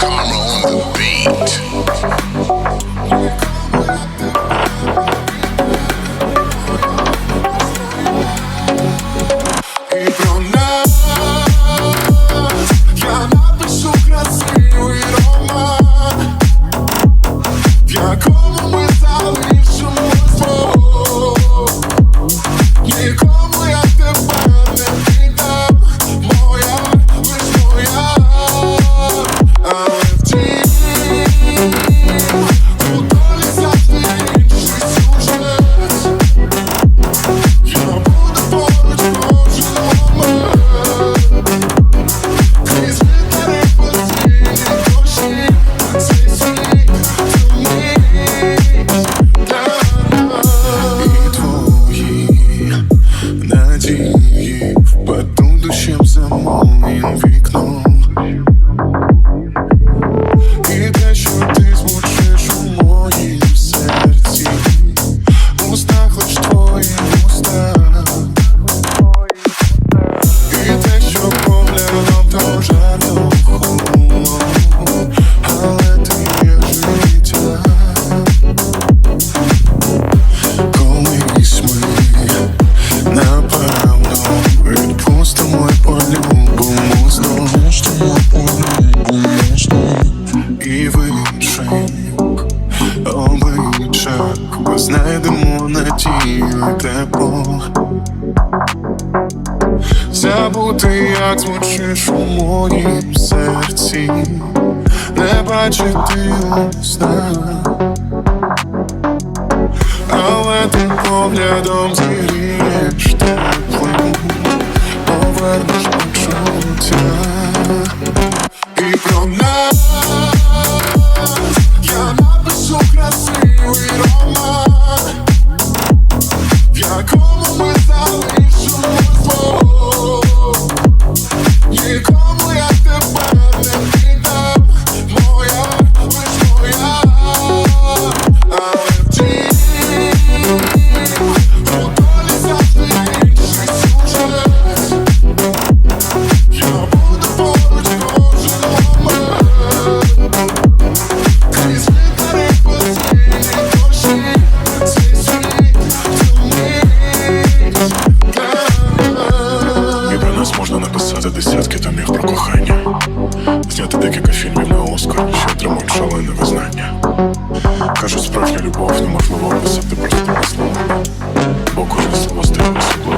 Domino on the beat. очах, ми знайдемо надію тепло Забути, як звучиш у моїм серці, не бачити сна, але ти поглядом зігрієш теплим, повернеш почуття. Та десятки томів про кохання, зняти декілька фільмів на Оскар, що отримують шалене визнання. Кажуть, справжня любов неможливо описати просто словами, бо кожне слово здає особливо.